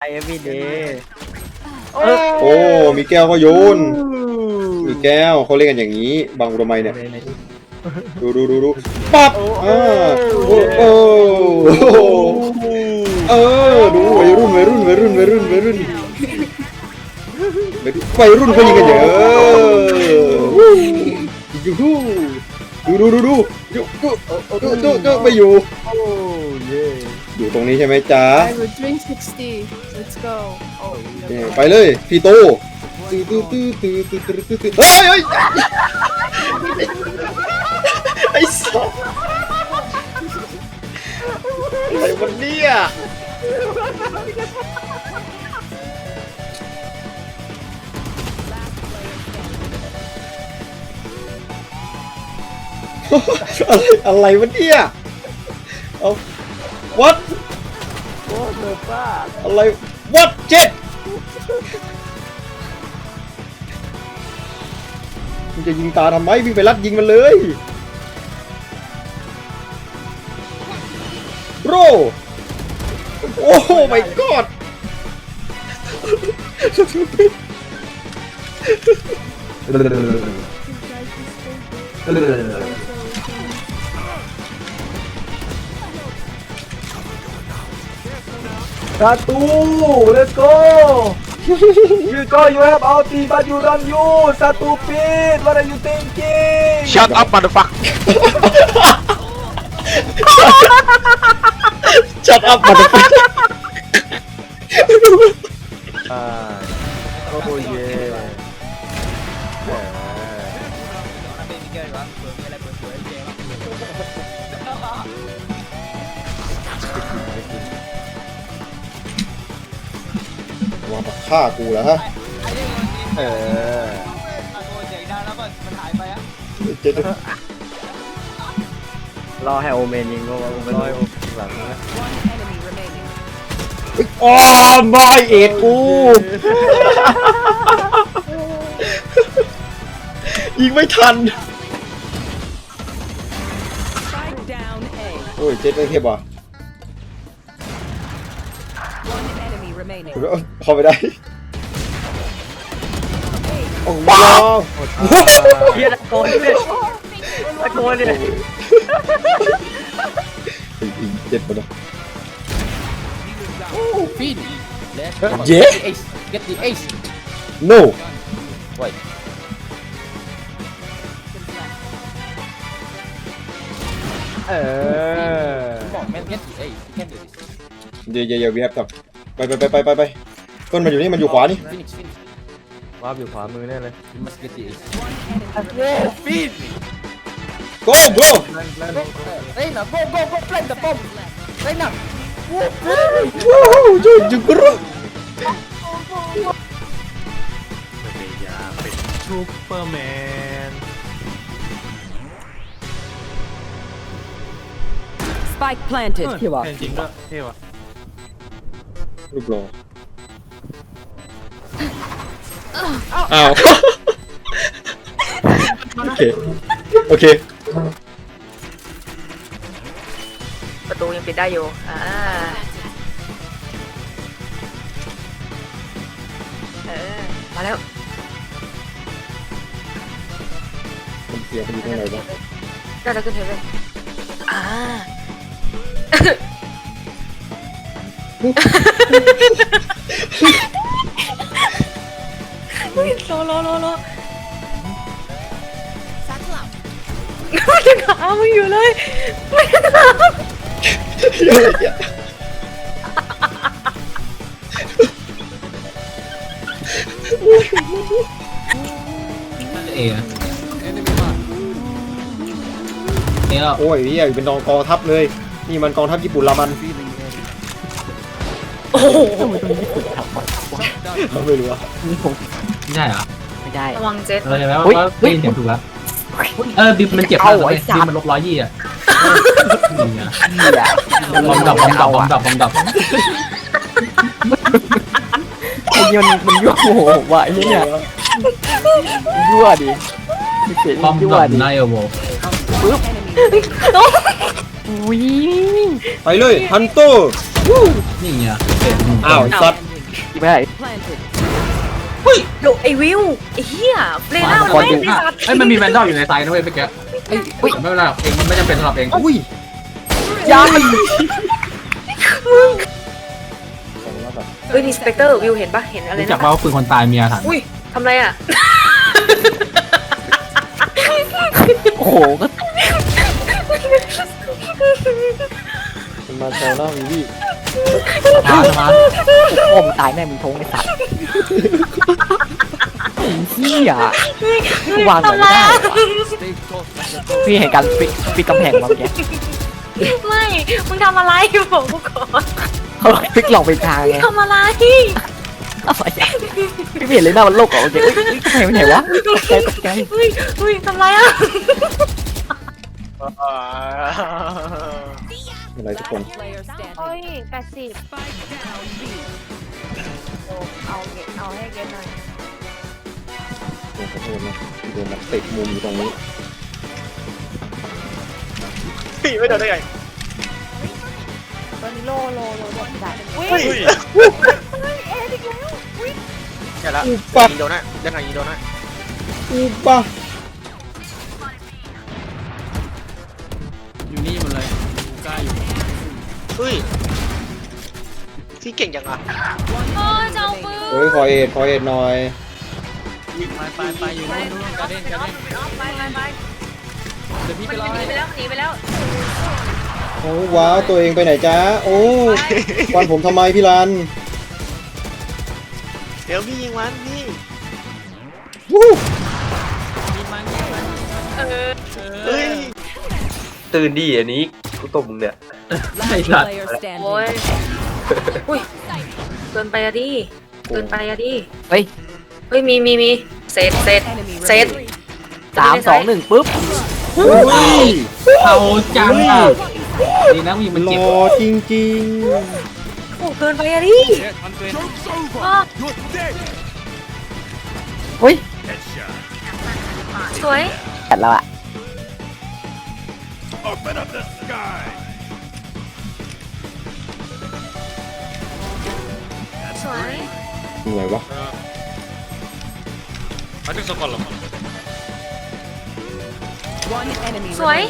ไอ้พี่เดโอ้ มีแก้วก็โยน มีแก้วเขาเล่นกันอย่างนี้ บางอุไมัเนี่ย ดูดูดูดูปั๊บอ่าโอ้โอ้เออดูวัยรุ่นวัยรุ่นวัยรุ่นวัยรุ่นวัยรุ่นวัยรุ่นเขายิงกันเยอะยูฮูดูดูดูดูดูดูดูไปอยู่ อ้เย่อยู่ตรงนี้ใช่ไหมจ๊ะ I would drink 60. Let's go. Oh, เนี่ยไปเลยพี่โตตื้อตื้อตื้อตื้อตื้อตื้อตื้อตื้อเฮ้ยเฮ้ยไอ้สัสอะไรวันนี้อะอะไรอะไรวะเนี่ยเอา what โอ้เลิศป้าอะไร what เจ็ดมึงจะยิงตาทำไมวิ่งไปรัดยิงมันเลยโรโอ้ my god ปร That. Let's go. you go. You have ulti, but you don't use. That stupid. What are you thinking? Shut up, motherfucker. Shut up, motherfucker. uh... ฆ่ากูแล้วฮะเออตะโกนเสียดัแล้วก็มัายไปอะเจ๊รอให้โอเมนยิงก็ว่าผมอใโอเมนหลังนะโอ๋อไม่เอ็ดกูยิงไม่ทันโอ้ยเจ๊ได้เทพว่ะ enemy remaining. เอ้ยเข้าไปได้โอ้ว้าวเฮียตะโกนเลยตะโกนเลยไอ้ไอ้เจ็ดปะเนาะ Fin. Let's Yeah? Get the ace. Get the ace. no Wait. เออ Come on, man. Get the ace. You can do this. เดี๋ยวเดี๋ ยวเดี๋ยววีแอปต่อไปไปไปไปไปไปต้นมันอยู่นี่มันอยู่ขวานี่ Phoenix, Phoenix. วาร์ปอยู่ขวามือแน่เลย You must get the ace. Enemy go go Reina, go, go, go. Plant the bomb. Reina. ว้าวจุดจุดกรุซูเปอร์แมน Spike planted. เท่ว่ะจริงด้วยเท่ว่ะ รูปหล่ออ้าว โอเค โอเค ประตูยังปิดได้อยู่ อ่า เออ มาแล้วมันเสียงมันอยู่ตรงไหนวะได้แล้วขึ้นเทเบิลอ่า เฮ้ยรอรอรอรอมันจะขามึงอยู่เลยมันจะขาอะไรเนี่ยเออะเอแล้วโอ้ยเนี่เป็นกองกองทัพเลย นี่มันกองทัพญี่ปุ่นละมันโอ้โหเขาไม่รู้อะไม่ใช่เหรอไม่ได้ ระวังเจ็ด เออใช่ไหมเฮ้ยว่าเฮ้ได้ยยินเสียงถูกแล้วเออดิมมันเจ็บมากเลเอาไอ้ยสัตว์ดิมมันลบร้อยยี่อะนี่ไงเหี้ยบอมดับบอมดับบอมดับบอมดับไอ้เหี้ยมันมันยั่วโมโหว่ะไอ้เนี่ยยั่วดิไม่เจ๋งบอมยั่วดับดินายโวอุ้ยไปเลยฮันโตนี่ไง อ้าวไอ้สัตว์ Enemy ยิงไม่ได้ Planted. โดไอวิวไอเหี้ยเลน่ามันบอลไม่อยู่ได้สัตว์เอ้ยมันมีแวนดอลอยู่ในไซน์นะเว้ยเมื่อกี้เอ้ยไม่เป็นไรหรอกเองมันไม่จำเป็นสำหรับเองอุ้ยยาเฮ้ยนี่สเปกเตอร์วิวเห็นปะเห็นอะไรรู้จักนะว่าปืนคนตายมีอาถรรพ์อุ้ยทำไรอะโอ้โหก็ มันมาแซวหน้าวีวีมาสมาร์ทพ่อมึงตายแน่มึงทงไอ้สัตว์ไอ้เหี้ยวางหน่อยไม่ได้วะพี่เห็นการปิดปิดกำแพงมาเมื่อกี้ไม่ มึงทำอะไรบอกกูก่อนเขาพลิกหลอกไปทางไงทำอะไรอะไรพี่เห็นเลยหน้ามันโลกเหรอเมื่อกี้เอ้ยเอ้ยกำแพงไปไหนวะตกใจตกใจเฮ้ยเฮ้ยทำไรอะ อะไรทุกคน Player standing. โอ้ยแปดสิบ Spike down B. เอาเก็บเอาให้เก็บหน่อยโดนขอโทษนะโดนมันติดมุมอยู่ตรงนี้พี่ไม่โดนได้ไงตอนนี้โลโลโลโดนจัดเฮ้ยแค่ละอุปะยิงโดนนะยังไงยิงโดนนะอุปะ เฮ้ยพี่เก่งจังอะโอ้ยเจ้าปืนเฮ้ยขอเอ็ดขอเอ็ดหน่อยไปไปไปอยู่นู่นนู่นการเล่นการเล่นไปไปไปเดี๋ยวพี่ไปมันรอหนีไปแล้วหนีไปแล้วโอ้ว้าวตัวเองไปไหนจ้าโอ้วันผมทำไมพี่รันเดี๋ยวพี่ยิงมันพี่วู้เฮ้ยตื่นดิอันนี้กูตบมึงเนี่ย Last player โอ้ย standing. อุ้ย เกินไปอะดิ เกินไปอะดิ เฮ้ยเฮ้ย มีมีมีเศษเศษ Enemy เซต remaining. สามสองหนึ่งปุ๊บอุ้ยเอาจังอะดีนะมีมันหเจ็บล่อจริงโอ้เกินไปอะดิอ้าวเฮ้ยสวยแปดแล้วอะส วยๆเหนื่อยวะ One enemy สวย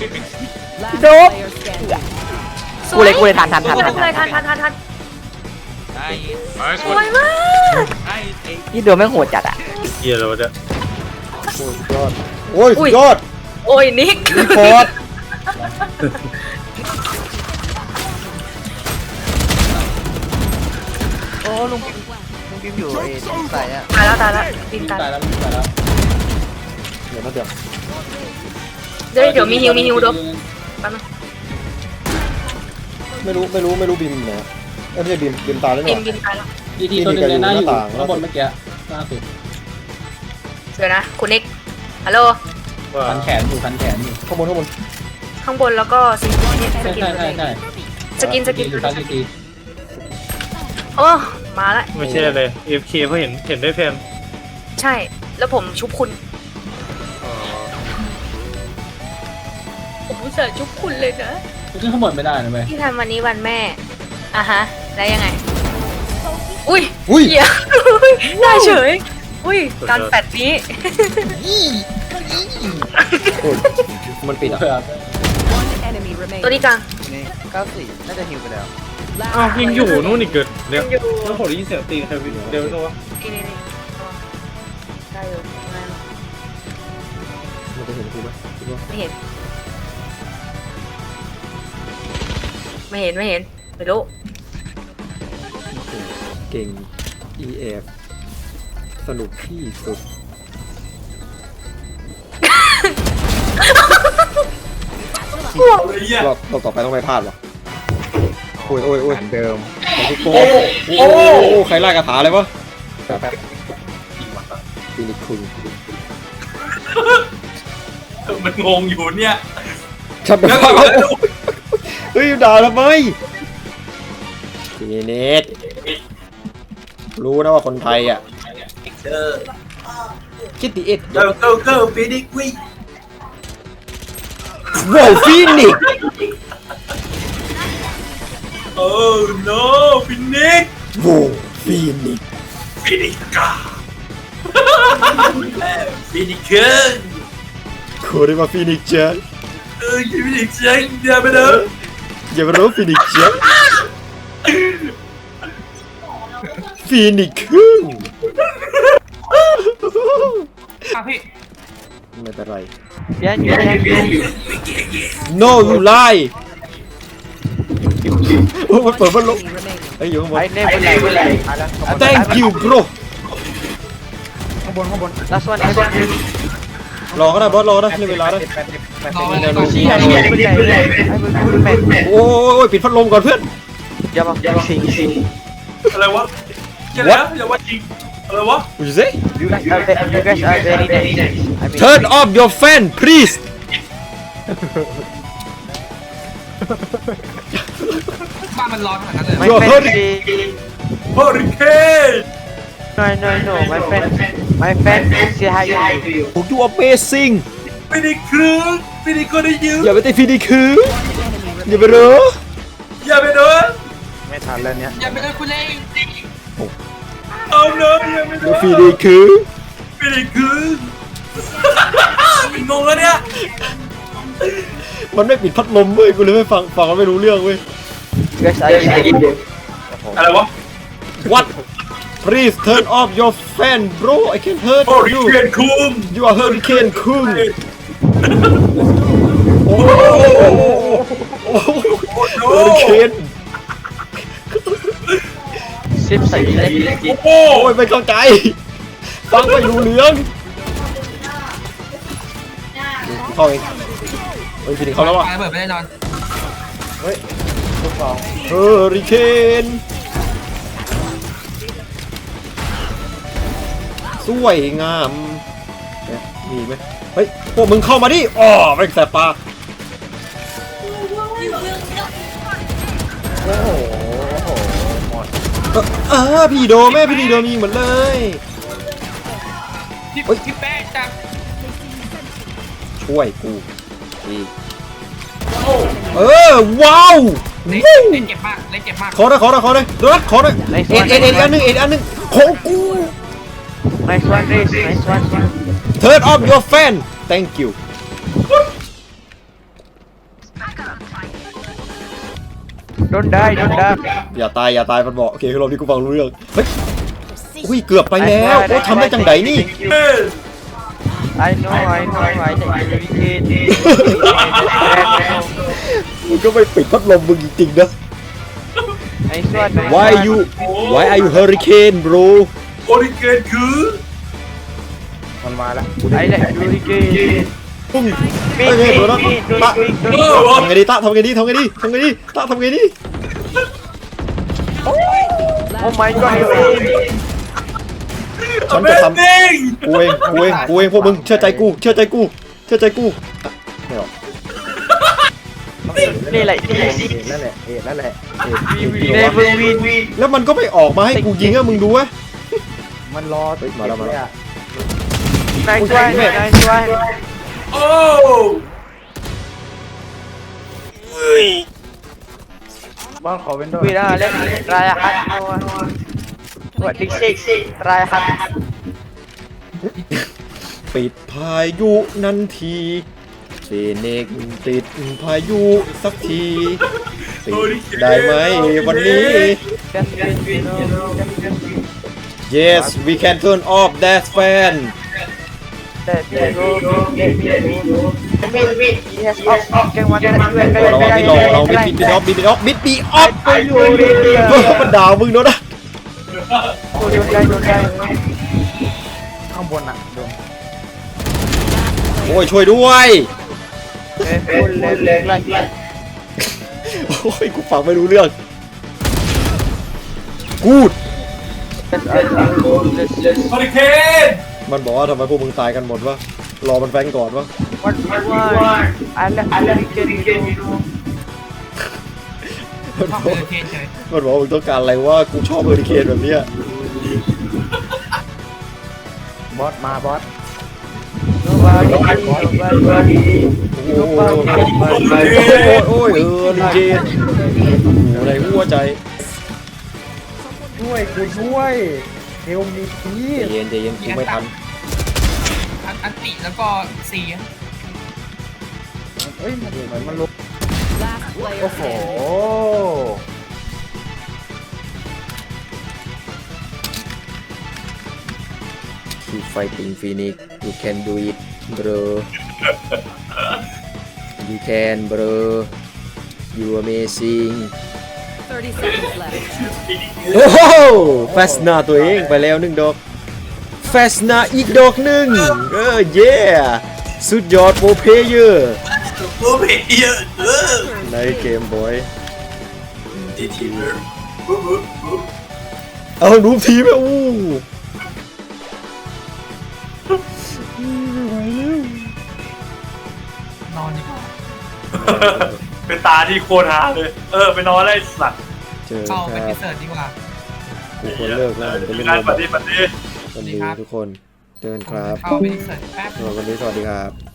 remaining. Last Dope. player standing. สกูวยเลยกูเลยทันทันทันกูทัเลยนกูเลยทันทันทันทันสวยมากนี่โดนแม่งโหดจัดอะโอ้ยสุดยอดโอ้ยสุดยอด โอ้ยนิกรีพอร์ตโลุงลุงพิมอยู่ไอ้ใส่อะตายแล้วตายแล้วบินตายตายแล้วตายแล้วเดี๋ยวนะเดี๋ยวเดี๋ยวเดี๋ยวมีฮิวมีฮิวดูแป๊บนึงไม่รู้ไม่รู้ไม่รู้บิมไหนเอ้ยไม่ใช่บิมบิมตายแล้วบิเนี่นยบินตายแล้วดีดีตัวหนึงเลยหน้าอยู่หน้าต่างข้างบนเมื่อกี้ล่าสุดเดี๋ยวนะคุณนิกฮัลโหลพันแขนอยู่พันแขนอยู่ข้างบนข้างบนข้างบนแล้วก็สกินสใช่กินใช่ใช่ใช่สกินสกินอยู่ตามดีโอ้ มาละไม่ใช่เลย FK เพราะเห็นเห็นได้แพมใช่ แล้วผมชุบคุณ ผมเสิร์ชุบคุณเลยนะ ขึ้นข้างบนไม่ได้นะเว้ยที่ทำวันนี้วันแม่อะฮะ แล้วยังไง อุ้ยอุ้ยเหี้ยได้เฉย อุ้ย การแปดนี้โอ้ยมันปิดอะเผื่อ One enemy ตัว remaining. นี้กลาง เก้าสี่น่าจะฮิวไปแล้ว อ้าว Last ยังอยู่ player นู่นอีกเกิดเดี๋ยวยังอยู่แล้วผมได้ยินเสียงตีนใครเดี๋ยวตัวนี่นี่นี่ได้อยู่ไม่มันจะเห็นกูไหมคิดว่าไม่เห็น ไม่เห็นไม่เห็นไม่รู้เก่ง EF สนุกที่สุดรอบรอบต่อไปต้องไม่พลาดวะ โอ้ยโอ้ยโอ้ยเดิมของทุกโป้โอ้โหใครไล่กระถาเลยวะแป๊บแป๊บฟินิชคุณมันงงอยู่เนี่ยชัดไปเฮ้ยด่าทำไมฟินิชรู้นะว่าคนไทยอะคิดดีเอ็ด go go go ฟินิกวิว้าวฟินิ ช no ฟินิกโว้ฟีนิกฟินิกาฟินิกเกินโคเรมาฟีนิกจ้ะเออฟินิกเกินเดี๋ยวไปเด้ออย่ามารู้ฟีนิกจ้ะฟีนิกครึ่งอะพี่ไม่เป็นไร เดี๋ยวเดี๋ยวเดี๋ยว no you lie โอ้มันเปิดพัดลมไอ้ยอยู่ข้างบน ไอ้เนมเป็นไรเป็นไร thank you bro last one last one รอก็ได้บอสรอก็ได้เล่นเวลาได้รอเลยรอชี้ชี้ไอ้เนมเป็นไรไอ้เบอร์คูดแมนโอ้ยปิดพัดลมก่อนเพื่อนอย่ามาสิงสิงอะไรวะแค่แล้วอย่าว่าจริงอะไรวะ What you say you guys are ve- you guys are very nice I mean turn off your fan please บ้านมันร้อนขนาดนั้นเลย my You're friend hurting. say เฮอริเคน no no no my friend my friend say hi to you ผมดู amazing ฟินิกครึ่งฟินิกก็ได้ยืมอย่าไปเตะฟีนิกคืออย่าไปรู้อย่าไปโดนอย่าไปเลยคุณเล่เอาเนอะอย่าไปโดนฟีนิกคือฟินิกครึ่ง งงแล้วเนี่ยมันไม่ปิดพัดลมเว้ยกูเลยไม่ฟังฟังมันไม่รู้เรื่องเว้ย you guys are very nice อะไรวะ What please turn off your fan bro I can hurt โอริ you เคนคุง you are hurricane คุงโอ้โอ้โห hurricane ซิปใส่เล็กโอ้โอ้ยไม่เข้าใจ ฟังไม่รู้เรื่องเข้าเองเฮ้ยฟีนิกเข้าแล้วว่ะปาระเบิดไปแน่นอนเฮ อริเคนสวยงามเนี่ยมีไหมเฮ้ย พวกมึงเข้ามาดิอ๋อแม่งแสบปากเออเออพี่โดแม่พี่ดีโดมีหมดเลย พี่เฮ้ย พี่แป๊ะจับช่วยกูดีเออ ว้าว เล่นวู้เล่นเจ็บมากเล่นเจ็บมากขอหน่อยขอหน่อยขอหน่อยโดนัทขอหน่อยเอ็ดเอ็ดเอ็ดอันหนึ่งเอ็ดอันหนึ่งของกู nice one Reese nice one Turn off your fan thank you don't die don't die อย่าตายอย่าตายมันบอกโอเคคือรอบนี้กูฟังรู้เรื่องเฮ้ยอุ้ยเกือบไปแล้วโอ้ทำได้จังไดนี่ I know I know I know hurricane มึงก็ไม่ปิดพัดลมมึงจริงๆนะ nice one nice Why one. you Why are you hurricane bro โอริเคนคือ I like hurricane ปุ้ง Big, เฮ้ย big, โดนัท big, ตะ big, big, เอ big. อวะทำไงดีตะทำไงดีทำไงดีทำไงดีตะทำไงดี Oh my god, you ate. ฉันจะทำ Amazing กูเองกูเองกูเองพวกมึงเชื่อใจกูเชื่อใจกูเชื่อใจกูไม่หรอก Play like this. นั่นแหละเอ็ดนั่นแหละ We will never win. แล้วมันก็ไม่ออกมาให้กูยิงอะมึงดูวะมันรอเฮ้ยมาแล้วมาแล้ว Nice one, nice one. โอ้บ้านขอเว้นด้วย Wait, ah, let me try hard now. ah. What they say? Try hard. ปิดพายุนันทีเซเนกติดพายุสักทีปิดได้ไหมวันนี้ Just win, you know. Just win. Yes we can turn off that fan Let me go. Let me go. I mean, wait. He has off. Can one that you and เราไม่ลองเราบิดบิดบิดออฟบิดบิดออฟบิดบิดออฟเฮ้ยมันด่ามึงเนาะนะ โดนใจโดนใจข้างบนอะโดนโอ้ยช่วยด้วยเล่นเล่นเล่นเล่นโอ้ยกูฝังไม่รู้เรื่องกูดบริเคนมันบอกว่าทำไมพวกมึงตายกันหมดวะรอมันแฟงก่อนวะ What do you want? I love, I love you, you know. ชอบเฮอริเคนเฉยมันบอกว่ามึงต้องการอะไรวะกูชอบเฮอริเคนแบบเนี้ยบอสมาบอส Nobody, nobody. โอ้ยโอ้ยโอ้ยเฮอริเคนอะไรหัวใจช่วยกูด้วยเฮลมีพีใจเย็นใจเย็นกูไม่ทันอันอันติแล้วก็สี่เอ้ยมันเหมือนมันลง Last player โอ้โห standing. Keep fighting Phoenix you can do it bro you can bro you amazing 30 seconds left. โอ้โหแฟสนาตัวเองไปแล้วหนึ่งดอกแฟสนาอีกดอกหนึ่งเออเย่สุดยอดโปรเพเยอร์ โอ้เพเยอะเออในเกมบอยทีทีเลยเอารูปทีมแล้วอู้นอนดีกว่าเป็นตาที่โคตรหาเลย เออไปนอนไล่สัตว์เจอเข้าคไปรับพิเศษดีกว่ากูควรเลิกแล้วผมจะเล่นงานโรบปอทฏิบัติดีสวัสดีทุกคนเจอกันครับเข้าไปพิเศษแป๊บ สำหรับวันนี้สวัสดีครับ